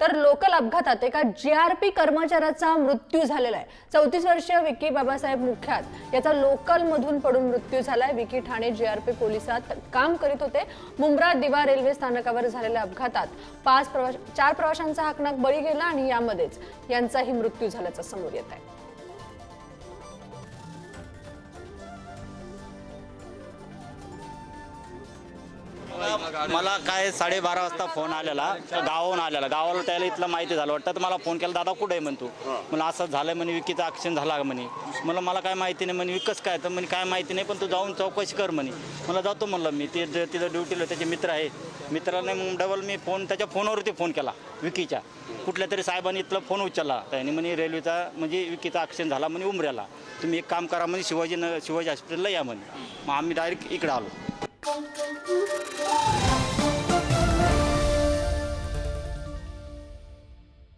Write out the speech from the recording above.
तर लोकल अपघातात एका जी आर पी कर्मचाऱ्याचा मृत्यू झालेला आहे. चौतीस वर्षीय विकी बाबासाहेब मुख्यात याचा लोकल मधून पडून मृत्यू झालाय. Vicky Thane G R P पोलिसात काम करीत होते. मुंब्रा दिवा रेल्वे स्थानकावर झालेल्या अपघातात पाच प्रवाश चार प्रवाशांचा हाकनाक बळी गेला आणि यामध्येच यांचाही मृत्यू झाल्याचं समोर येत आहे. मला काय साडेबारा वाजता फोन आलेला गावाहून आलेला. गावाला त्याला इथलं माहिती झालं. वाटतं तर मला फोन केला दादा कुठे आहे म्हणतो मला असं झालं म्हणे विकीचा ॲक्शन झाला म्हणे. मला मला काय माहिती नाही म्हणे विकस काय? तर म्हणे काय माहिती नाही पण तू जाऊन चौकशी कर म्हणे. मला जातो म्हणलं मी ते तिथं ड्युटीला त्याचे मित्र आहे मित्राने मग डबल मी फोन त्याच्या फोनवरती फोन केला विकीच्या. कुठल्या तरी साहेबांनी इथला फोन उचलला. त्याने म्हणे रेल्वेचा म्हणजे विकीचा ॲक्शन झाला म्हणे उमऱ्याला. तुम्ही एक काम करा म्हणे शिवाजी न शिवाजी हॉस्पिटलला या म्हणे. मग आम्ही डायरेक्ट इकडे आलो.